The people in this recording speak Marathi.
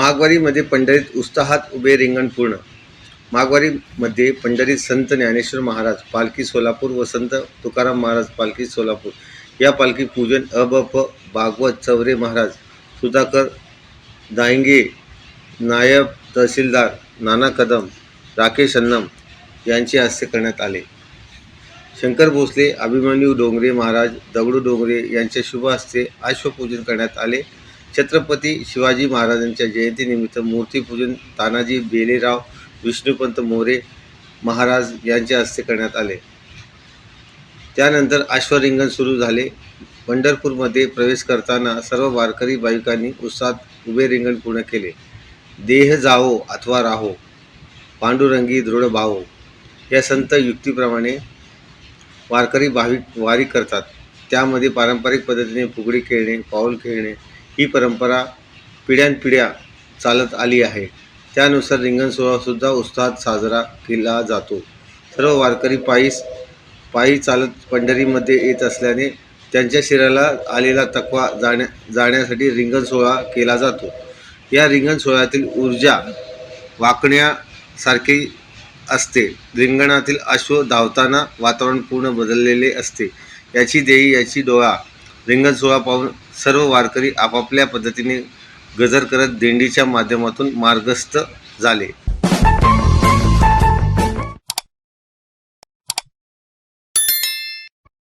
माघवारीमध्ये पंढरीत उत्साहात उभे रिंगण पूर्ण. माघवारीमध्ये पंढरीत संत ज्ञानेश्वर महाराज पालखी सोलापूर व संत तुकाराम महाराज पालखी सोलापूर. या पालखी पूजन अ ब प भागवत चौरे महाराज सुधाकर दायंगे नायब तहसीलदार नाना कदम राकेश अन्नम यांचे हस्ते करण्यात आले. शंकर भोसले अभिमन्यू डोंगरे महाराज दगडू डोंगरे यांच्या शुभ हस्ते अश्वपूजन करण्यात आले. छत्रपती शिवाजी महाराजांच्या जयंतीनिमित्त मूर्तीपूजन तानाजी बेलेराव विष्णुपंत मोरे महाराज यांच्या हस्ते करण्यात आले. त्यानंतर अश्वरिंगण सुरू झाले. पंढरपूरमध्ये प्रवेश करताना सर्व वारकरी भाविकांनी उत्साहात उभे रिंगण पूर्ण केले. देह जावो अथवा राहो पांडुरंगी दृढ भावो या संत युक्तीप्रमाणे वारकरी भाविक वारी करतात. त्यामध्ये पारंपरिक पद्धतीने फुगडी खेळणे पाऊल खेळणे ही परंपरा पिढ्यानपिढ्या चालत आली आहे. त्यानुसार रिंगण सोहळासुद्धा उत्साहात साजरा केला जातो. सर्व वारकरी पायीस पायी चालत पंढरीमध्ये येत असल्याने त्यांच्या शरीराला आलेला तकवा जाण्या जाण्यासाठी रिंगण सोहळा केला जातो. या रिंगण सोहळ्यातील ऊर्जा वाकण्यासारखी असते. रिंगणातील अश्व धावताना वातावरण पूर्ण बदललेले असते. याची देही याची डोळा रिंगण सोहळा पाहून सर्व वारकरी आपापल्या पद्धतीने गजर करत दिंडीच्या माध्यमातून मार्गस्थ झाले.